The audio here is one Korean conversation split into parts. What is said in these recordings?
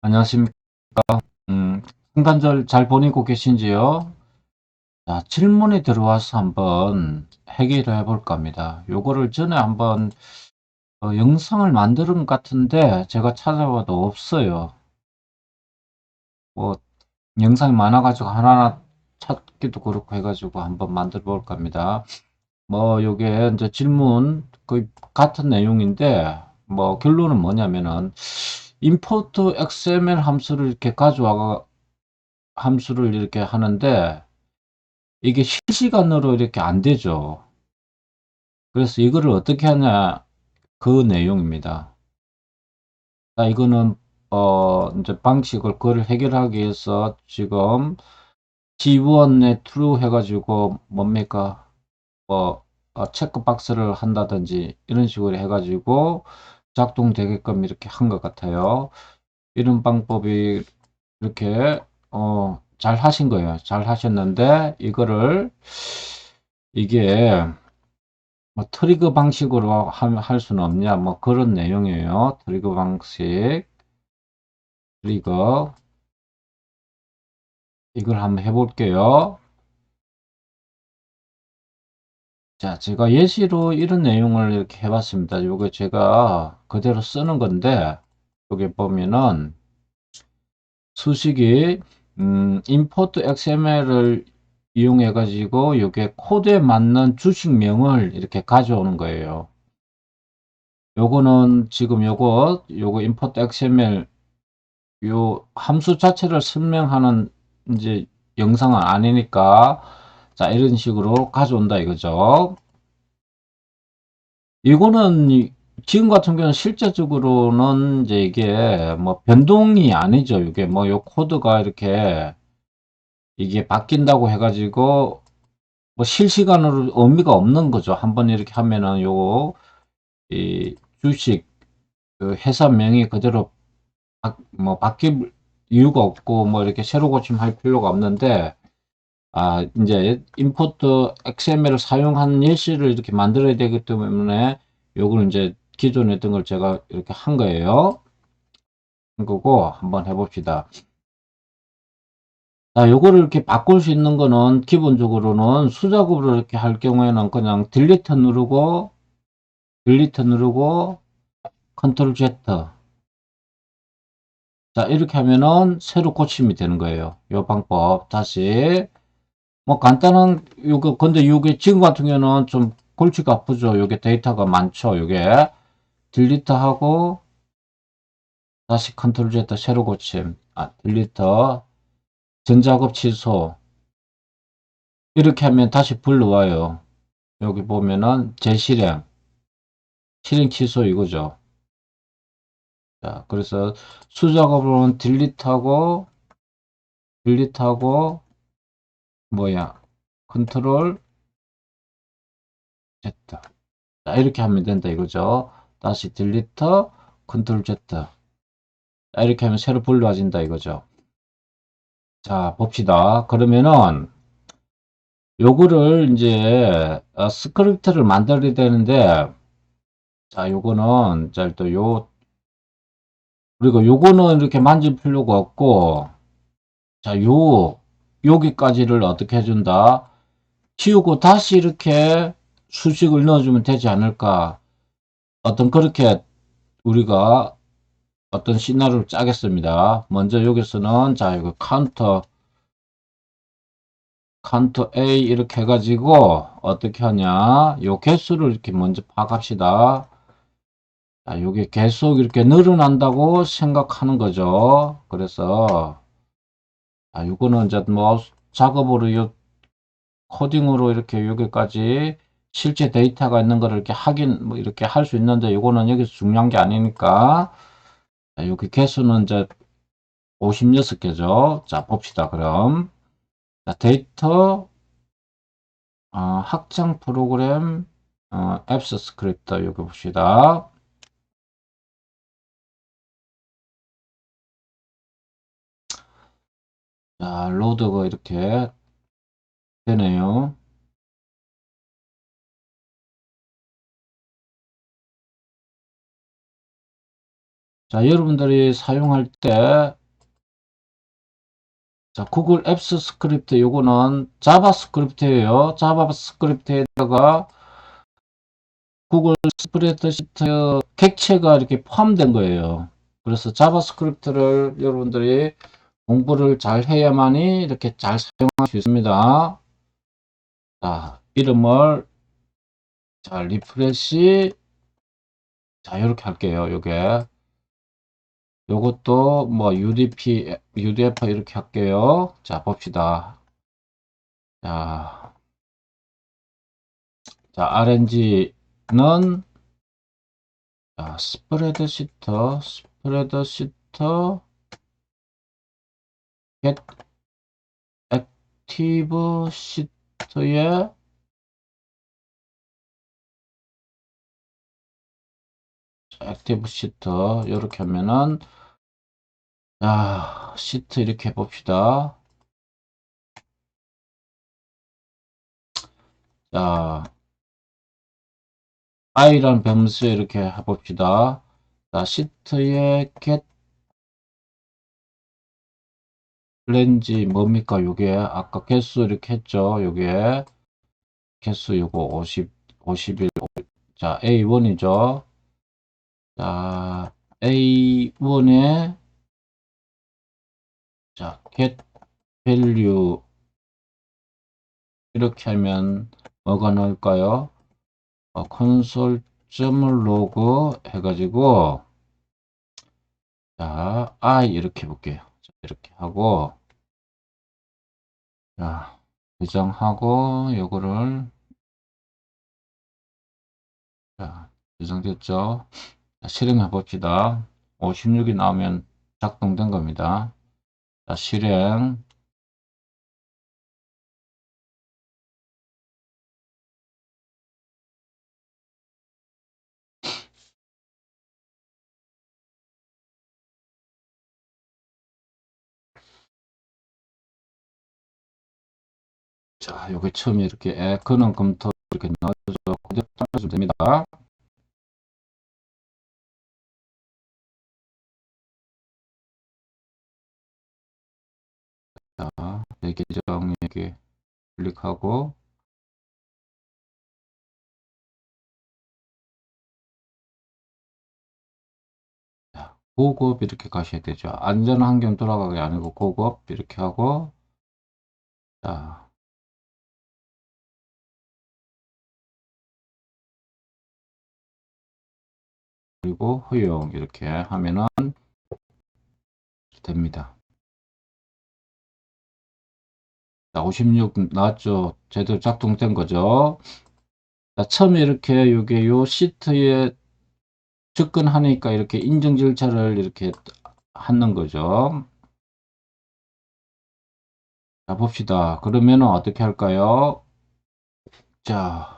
안녕하십니까. 음, 성탄절 잘 보내고 계신지요? 자, 질문이 들어와서 한번 해결을 해볼까 합니다. 요거를 전에 한번 어, 영상을 만드는 것 같은데 제가 찾아봐도 없어요. 뭐 영상이 많아가지고 하나하나 찾기도 그렇고 해가지고 한번 만들어 볼까 합니다. 뭐 요게 이제 질문 거의 같은 내용인데 뭐 결론은 뭐냐면은 import xml 함수를 이렇게 가져와 함수를 이렇게 하는데 이게 실시간으로 이렇게 안 되죠. 그래서 이거를 어떻게 하냐 그 내용입니다. 자, 이거는 어 이제 방식을 그걸 해결하기 위해서 지금 G1에 true 해가지고 뭡니까 뭐 어, 체크박스를 한다든지 이런 식으로 해가지고 작동되게끔 이렇게 한 것 같아요. 이런 방법이 이렇게 어, 잘 하신 거예요. 잘 하셨는데 이거를 이게 뭐 트리거 방식으로 할 수는 없냐 뭐 그런 내용이에요. 트리거 방식 트리거 이걸 한번 해볼게요. 자, 제가 예시로 이런 내용을 이렇게 해봤습니다. 요게 제가 그대로 쓰는 건데, 여기 보면은 수식이 음, import xml을 이용해 가지고 이게 코드에 맞는 주식명을 이렇게 가져오는 거예요. 요거는 지금 요거 요거 import xml 요 함수 자체를 설명하는 이제 영상은 아니니까 자 이런 식으로 가져온다 이거죠. 이거는 지금 같은 경우는 실제적으로는 이제 이게 뭐 변동이 아니죠. 이게 뭐 요 코드가 이렇게 이게 바뀐다고 해가지고 뭐 실시간으로 의미가 없는 거죠. 한번 이렇게 하면은 요거 이 주식 그 회사명이 그대로 바, 뭐 바뀔 이유가 없고 뭐 이렇게 새로 고침할 필요가 없는데 아 이제 임포트 XML을 사용한 예시를 이렇게 만들어야 되기 때문에 요걸 이제 기존에 했던 걸 제가 이렇게 한 거예요. 한 거고 한번 해봅시다. 자, 요거를 이렇게 바꿀 수 있는 거는 기본적으로는 수작업으로 이렇게 할 경우에는 그냥 딜리트 누르고 딜리트 누르고 컨트롤 Z 자 이렇게 하면은 새로 고침이 되는 거예요. 요 방법 다시 뭐 간단한 요거 근데 요게 지금 같은 경우는 좀 골치가 아프죠. 요게 데이터가 많죠. 요게 딜리트 하고 다시 컨트롤 Z 새로 고침 아 딜리트 전작업 취소 이렇게 하면 다시 불러와요. 여기 보면은 재실행 실행 취소 이거죠. 자, 그래서 수작업으로는 딜리트하고 딜리트하고 뭐야 컨트롤 Z 자, 이렇게 하면 된다 이거죠. 다시 딜리트 컨트롤 Z 자, 이렇게 하면 새로 불러와진다 이거죠. 자, 봅시다. 그러면은 요거를 이제 어, 스크립트를 만들어야 되는데 자, 요거는 자또요 그리고 요거는 이렇게 만질 필요가 없고 자, 요 여기까지를 어떻게 해준다? 치우고 다시 이렇게 수식을 넣어주면 되지 않을까? 어떤 그렇게 우리가 어떤 시나리오를 짜겠습니다. 먼저 여기서는 자 이거 카운터 카운터 A 이렇게 해가지고 어떻게 하냐 요 개수를 이렇게 먼저 파악합시다. 자 요게 계속 이렇게 늘어난다고 생각하는 거죠. 그래서 아 요거는 이제 뭐 작업으로 요 코딩으로 이렇게 여기까지 실제 데이터가 있는 거를 이렇게 확인 뭐 이렇게 할 수 있는데 요거는 여기서 중요한 게 아니니까 자, 여기 개수는 이제 56개죠. 자, 봅시다. 그럼. 자, 데이터, 어, 확장 프로그램, 어, 앱스 스크립트, 여기 봅시다. 자, 로드가 이렇게 되네요. 자, 여러분들이 사용할 때, 자, 구글 앱스 스크립트 요거는 자바스크립트예요. 자바스크립트에다가 구글 스프레드시트 객체가 이렇게 포함된 거예요. 그래서 자바스크립트를 여러분들이 공부를 잘 해야만이 이렇게 잘 사용할 수 있습니다. 자, 이름을 자, 리프레시 자, 이렇게 할게요. 요게 요것도 뭐 UDP, UDF 이렇게 할게요. 자, 봅시다. 자, 자, RNG는 자, 스프레드시터, 스프레드시터, get 액티브 시트에 액티브 시트 이렇게 하면은 자 시트 이렇게 해봅시다. 자 i라는 변수 이렇게 해봅시다. 자 시트에 get 렌지 뭡니까? 요게? 아까 개수 이렇게 했죠? 요게? 개수 요거 50 51자 A1이죠? 자 A1에 자 get value 이렇게 하면 뭐가 나올까요? 어, console.log 해가지고 자 i 이렇게 해볼게요. 자, 이렇게 하고 자, 저장하고 요거를 자, 저장됐죠? 자, 실행해 봅시다. 56이 나오면 작동된 겁니다. 자, 실행. 자, 요게 처음에 이렇게 에, 근원 검토 이렇게 넣어줘. 그대로 따라주면 됩니다. 자, 내 계정 여기 클릭하고 자, 고급 이렇게 가셔야 되죠. 안전 환경 돌아가기 아니고 고급 이렇게 하고 자, 그리고 허용 이렇게 하면은 됩니다. 자, 56 나왔죠? 제대로 작동된 거죠? 자, 처음에 이렇게 요게 요 시트에 접근하니까 이렇게 인증 절차를 이렇게 하는 거죠. 자, 봅시다. 그러면은 어떻게 할까요? 자,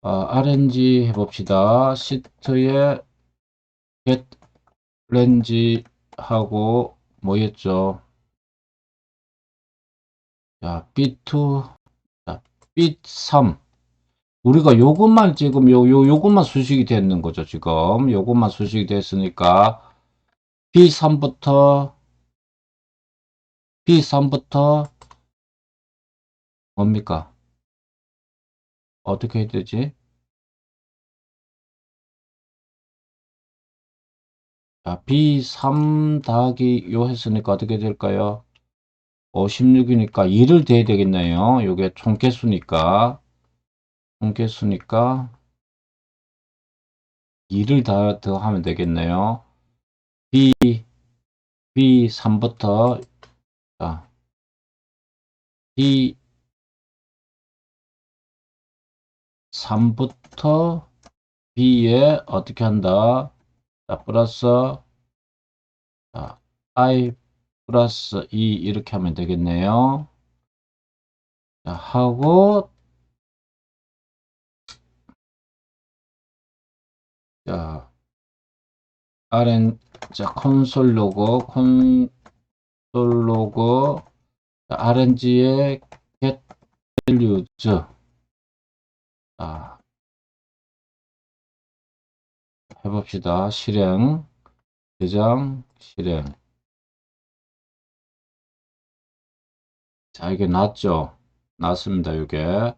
어, RNG 해봅시다. 시트에 get range 하고 뭐였죠? 자, B2, 자, B3. 우리가 요것만 지금 요, 요, 요것만 수식이 됐는 거죠, 지금. 요것만 수식이 됐으니까 B3부터 B3부터 뭡니까? 어떻게 해야 되지? 자, B3 더하기 요 했으니까 어떻게 될까요? 56이니까 2를 대야 되겠네요. 요게 총개수니까. 총개수니까 2를 더, 더 하면 되겠네요. B, B3부터, 자, B 3부터 B에 어떻게 한다? 자, 플러스, 자, I 플러스 2 이렇게 하면 되겠네요. 자, 하고, 자, RN, 자, 콘솔 로고, 콘솔 로고, 자, RNG의 get values. 자, 해봅시다. 실행, 저장, 실행. 자, 이게 났죠? 났습니다. 이게.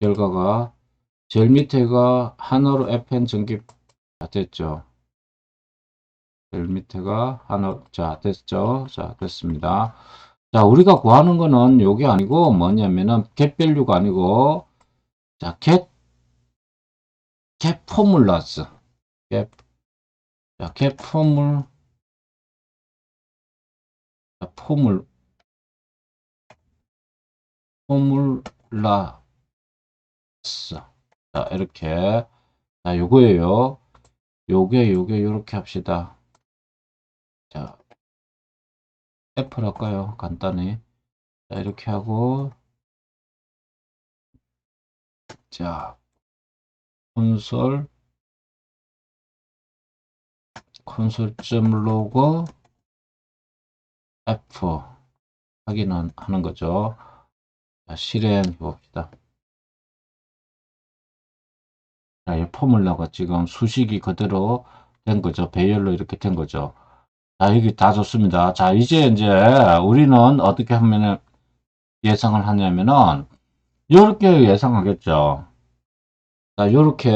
결과가 제일 밑에가 하나로 fn 전기 다 됐죠? 제일 밑에가 하나, 자, 됐죠? 자, 됐습니다. 자, 우리가 구하는 거는 요게 아니고 뭐냐면은 value가 아니고 자, get formulas. get 자, get formula 자, 포물 포뮬라스. 자, 이렇게 자, 요거예요. 요게 요게 요렇게 합시다. 자, F를 할까요? 간단히. 자, 이렇게 하고, 자, 콘솔, 콘솔.log F 확인은 하는 거죠. 자, 실행해 봅시다. 자, 이 포뮬러가 지금 수식이 그대로 된 거죠. 배열로 이렇게 된 거죠. 자, 여기 다 좋습니다. 자, 이제 이제 우리는 어떻게 하면은 예상을 하냐면은 요렇게 예상하겠죠. 자, 요렇게.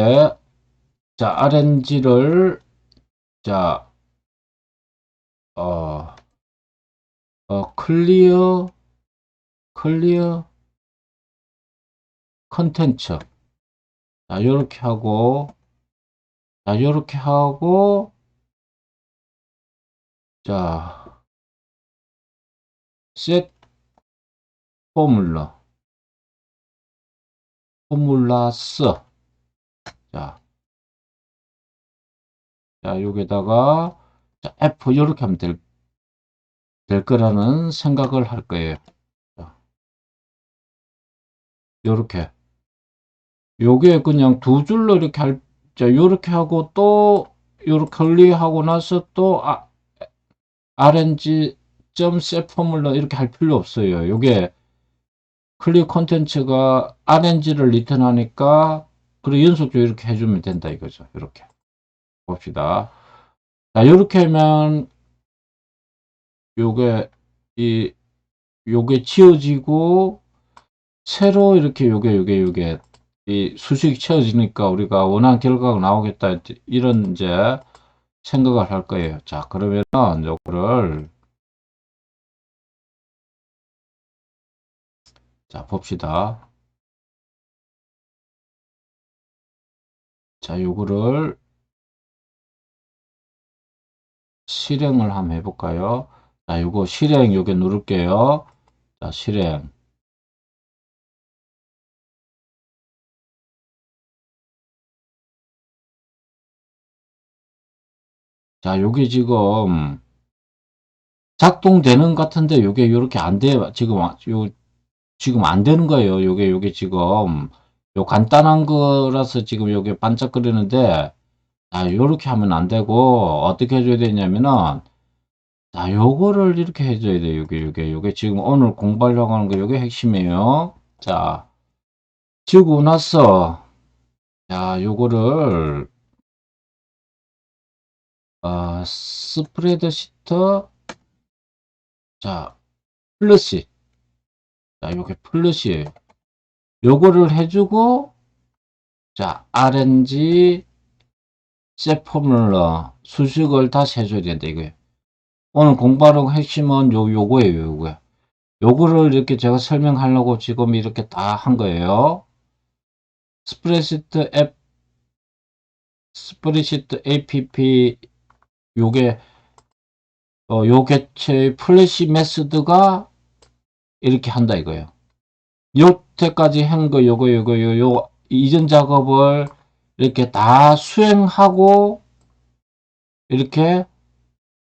자, RNG를 자, 어, 어, 클리어 클리어 컨텐츠. 자, 요렇게 하고 자, 요렇게 하고 자, set 포뮬러 포뮬라스 자, 자 여기다가 자, F 이렇게 하면 될, 될 거라는 생각을 할 거예요. 자, 요렇게 요게 그냥 두 줄로 이렇게 할, 자, 요렇게 하고 또 요렇게 클릭하고 나서 또 아, rng.set 포뮬러 이렇게 할 필요 없어요. 요게 클릭 콘텐츠가 rng를 리턴하니까 그리고 연속적으로 이렇게 해주면 된다 이거죠. 이렇게 봅시다. 자, 요렇게 하면 요게 이 요게 지워지고 새로 이렇게 요게 요게 요게 이 수식이 채워지니까 우리가 원하는 결과가 나오겠다 이런 이제 생각을 할 거예요. 자, 그러면은 요거를 자, 봅시다. 자, 요거를 실행을 한번 해볼까요? 자, 요거 실행 요게 누를게요. 자, 실행. 자, 요게 지금 작동되는 것 같은데 요게 요렇게 안 돼요. 지금 아- 요 지금 안 되는 거예요. 요게 요게 지금 요 간단한 거라서 지금 요게 반짝거리는데 자, 요렇게 하면 안 되고 어떻게 해줘야 되냐면은 자, 요거를 이렇게 해줘야 돼요. 요게 요게 요게 지금 오늘 공부하려고 하는 거 요게 핵심이에요. 자, 지우고 나서 자, 요거를 어, 스프레드 시트 자, 플러시 자, 요게 플러시에요. 요거를 해주고 자, RNG 셋 포뮬러 수식을 다시 해줘야 된다 이거예요. 오늘 공부하려고 핵심은 요 요거예요, 요거. 요거를 이렇게 제가 설명하려고 지금 이렇게 다 한 거예요. 스프레시트 앱 스프레시트 app 요게 어, 요 개체의 플래시 메소드가 이렇게 한다 이거예요. 요때까지 한 거 요거 요거 요, 요 이전 작업을 이렇게 다 수행하고 이렇게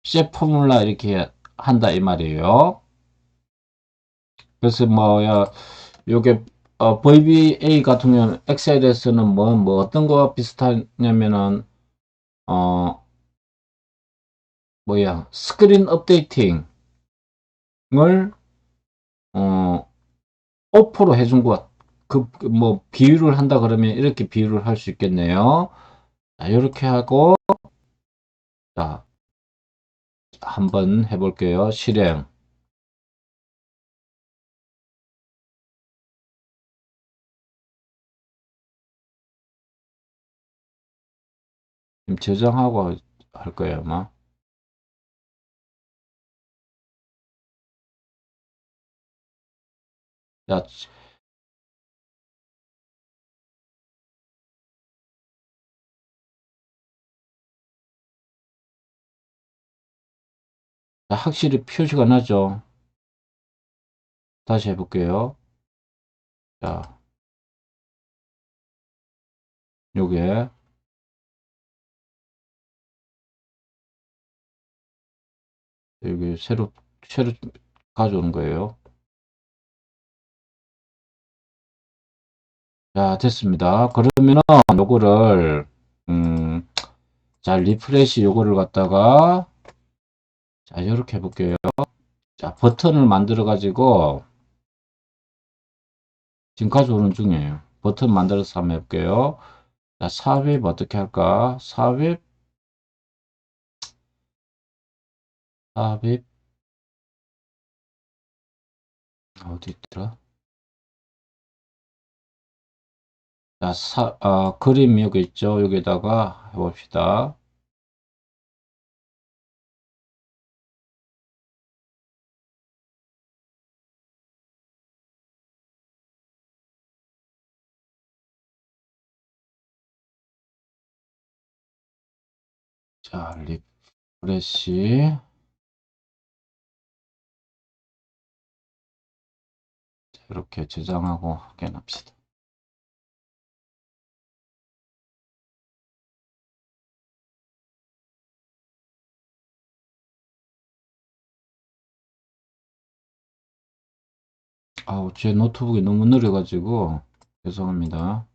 셋 포뮬라 이렇게 한다 이 말이에요. 그래서 뭐야 요게 어, VBA 같은 경우는 엑셀에서는 뭐, 뭐 어떤 거와 비슷하냐면은 어 뭐야 스크린 업데이팅을 어 오프로 해준 것, 그, 뭐, 비유를 한다 그러면 이렇게 비유를 할수 있겠네요. 자, 이렇게 하고, 자, 한번 해볼게요. 실행. 지금 저장하고 할 거예요, 아마. 자, 자, 확실히 표시가 나죠. 다시 해볼게요. 자, 요게 여기 새로 새로 가져오는 거예요. 자, 됐습니다. 그러면은 요거를 음, 자, 리프레시 요거를 갖다가 자, 이렇게 해 볼게요. 자, 버튼을 만들어 가지고 지금 가져오는 중이에요. 버튼 만들어서 한번 해 볼게요. 자, 삽입 어떻게 할까? 삽입 삽입 어디 있더라? 자, 사, 아, 그림 여기 있죠? 여기다가 해봅시다. 자, 리프레시. 자, 이렇게 저장하고 확인합시다. 아우, 제 노트북이 너무 느려가지고, 죄송합니다.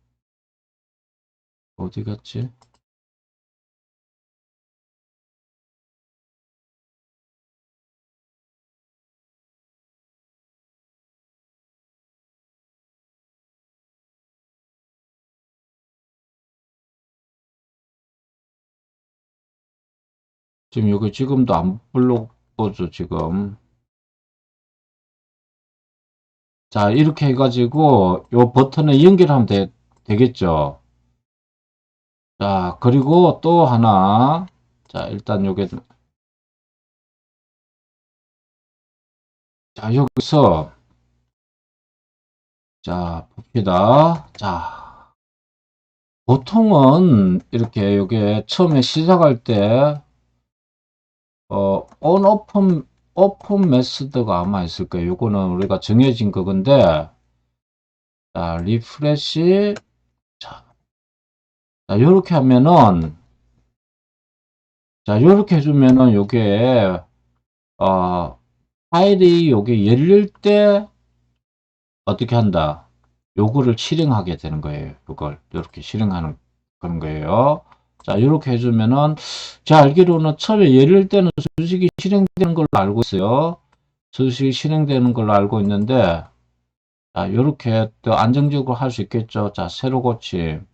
어디 갔지? 지금 여기 지금도 안 불러보죠, 지금. 자, 이렇게 해가지고, 요 버튼에 연결하면 되, 되겠죠. 자, 그리고 또 하나. 자, 일단 요게, 자, 여기서, 자, 봅시다. 자, 보통은 이렇게 요게 처음에 시작할 때, 어, on, open 메소드가 아마 있을 거예요. 요거는 우리가 정해진 거건데, 자, 리프레시, 자, 자, 요렇게 하면은, 자, 요렇게 해주면은 요게, 어, 파일이 요게 열릴 때, 어떻게 한다? 요거를 실행하게 되는 거예요. 요걸, 요렇게 실행하는 그런 거예요. 자, 요렇게 해주면은, 제가 알기로는 처음에 열릴 때는 수식이 실행되는 걸로 알고 있어요. 수식이 실행되는 걸로 알고 있는데, 자, 요렇게 또 안정적으로 할 수 있겠죠. 자, 새로 고침.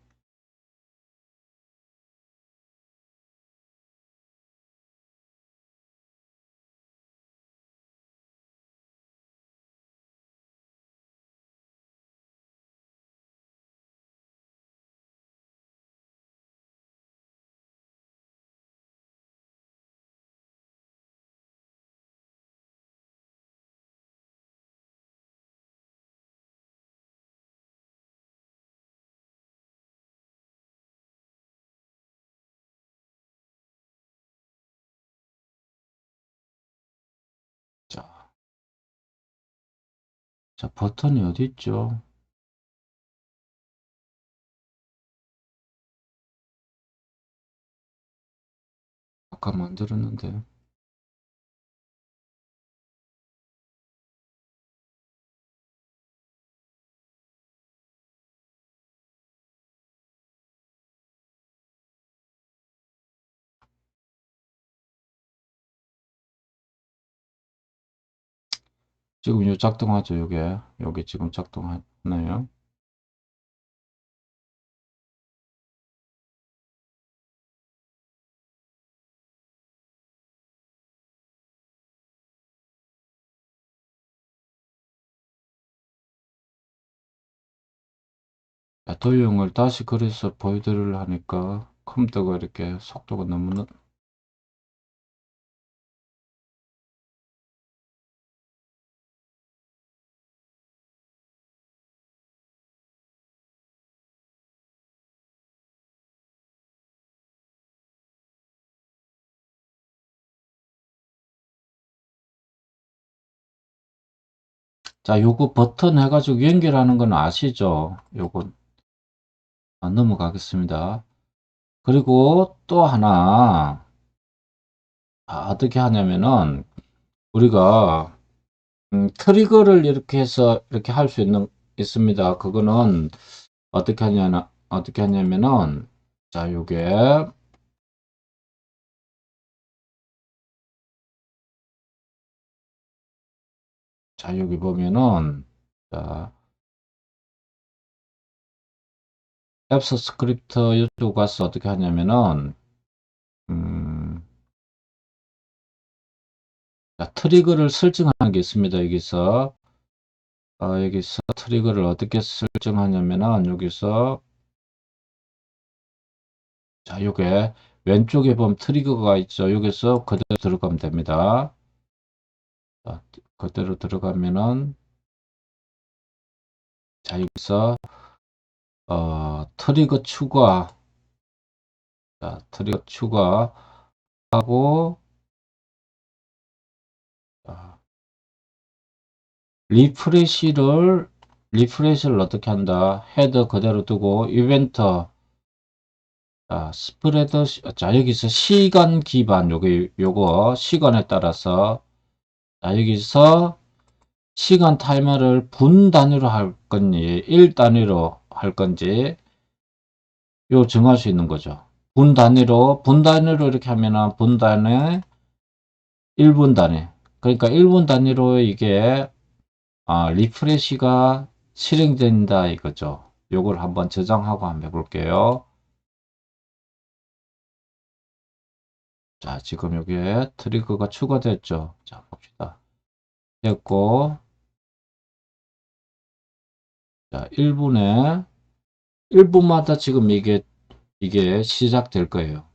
자, 버튼이 어디 있죠? 아까 만들었는데. 지금 이 작동하죠? 이게 여기 지금 작동하나요? 아, 도형을 다시 그래서 보이드를 하니까 컴퓨터가 이렇게 속도가 너무 자, 요거 버튼 해가지고 연결하는 건 아시죠? 요거 아, 넘어가겠습니다. 그리고 또 하나 아, 어떻게 하냐면은 우리가 음, 트리거를 이렇게 해서 이렇게 할 수 있는 있습니다. 그거는 어떻게 하냐면 어떻게 하냐면은 자, 요게 자, 여기 보면은 자, 앱스 스크립트 이쪽 가서 어떻게 하냐면은 음, 자, 트리거를 설정하는 게 있습니다. 여기서 어, 여기서 트리거를 어떻게 설정하냐면은 여기서 자, 요게 왼쪽에 보면 트리거가 있죠. 여기서 그대로 들어가면 됩니다. 자, 그대로 들어가면은 자, 여기서 어, 트리거 추가 자, 트리거 추가 하고 자, 리프레시를 리프레시를 어떻게 한다? 헤더 그대로 두고 이벤트 자, 스프레드 시- 자 여기서 시간 기반 요거 요거 시간에 따라서 자 여기서 시간 타이머를 분 단위로 할 건지 일 단위로 할 건지 요 정할 수 있는 거죠. 분 단위로 분 단위로 이렇게 하면은 분 단위 1분 단위 그러니까 1분 단위로 이게 아, 리프레시가 실행된다 이거죠. 요걸 한번 저장하고 한번 해볼게요. 자, 지금 여기에 트리거가 추가됐죠. 자, 봅시다. 됐고, 자, 1분에, 1분마다 지금 이게, 이게 시작될 거예요.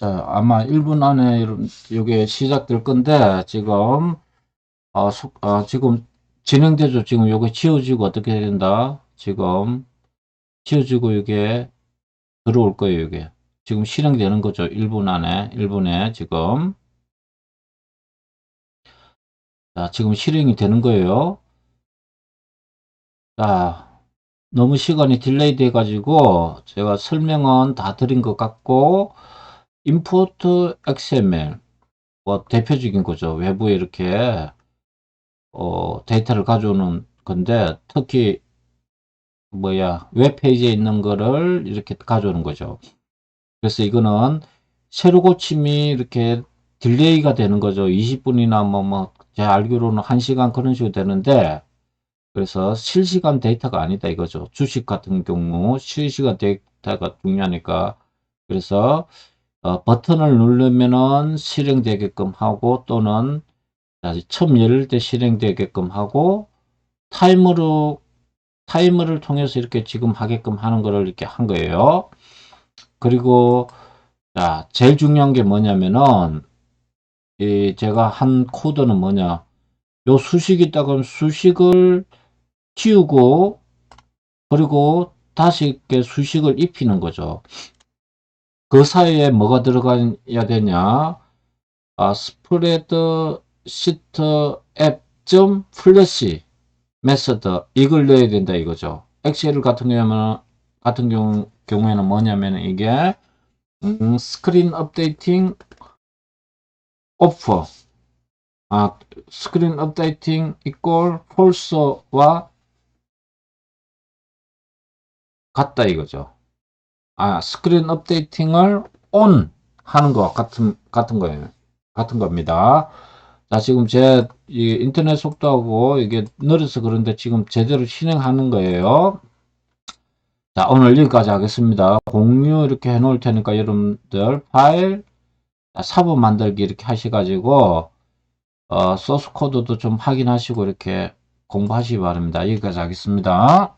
자, 아마 1분 안에 이게 시작될 건데, 지금, 아, 속- 아, 지금 진행되죠. 지금 요게 지워지고 어떻게 된다? 지금 지워지고 이게 들어올 거예요, 이게. 지금 실행되는 거죠. 1분 안에, 1분에 지금. 자, 지금 실행이 되는 거예요. 자, 너무 시간이 딜레이 돼가지고 제가 설명은 다 드린 것 같고, import XML, 뭐 대표적인 거죠. 외부에 이렇게 어, 데이터를 가져오는 건데, 특히 뭐야 웹페이지에 있는 거를 이렇게 가져오는 거죠. 그래서 이거는 새로 고침이 이렇게 딜레이가 되는 거죠. 20분이나 뭐 뭐 제 알기로는 1시간 그런 식으로 되는데 그래서 실시간 데이터가 아니다 이거죠. 주식 같은 경우 실시간 데이터가 중요하니까 그래서 어, 버튼을 누르면은 실행되게끔 하고 또는 다시 처음 열릴 때 실행되게끔 하고 타이머로 타이머를 통해서 이렇게 지금 하게끔 하는 거를 이렇게 한 거예요. 그리고 자, 제일 중요한 게 뭐냐면은 이 제가 한 코드는 뭐냐? 요 수식이 있다 그러면 수식을 지우고 그리고 다시 이렇게 수식을 입히는 거죠. 그 사이에 뭐가 들어가야 되냐? 아, 스프레드 시트 앱 점 플래시 메서드 이걸 넣어야 된다 이거죠. 엑셀 같은 경우는 같은 경우 경우에는 뭐냐면 이게 음, 스크린 업데이팅 오퍼 아 스크린 업데이팅 이꼴 폴서와 같다 이거죠. 아 스크린 업데이팅을 온 하는 것 같은 같은 거예요. 같은 겁니다. 자, 지금 제이 인터넷 속도하고 이게 느려서 그런데 지금 제대로 실행하는 거예요. 자, 오늘 여기까지 하겠습니다. 공유 이렇게 해 놓을 테니까 여러분들 파일 자, 사본 만들기 이렇게 하셔가지고 어, 소스 코드도 좀 확인하시고 이렇게 공부하시기 바랍니다. 여기까지 하겠습니다.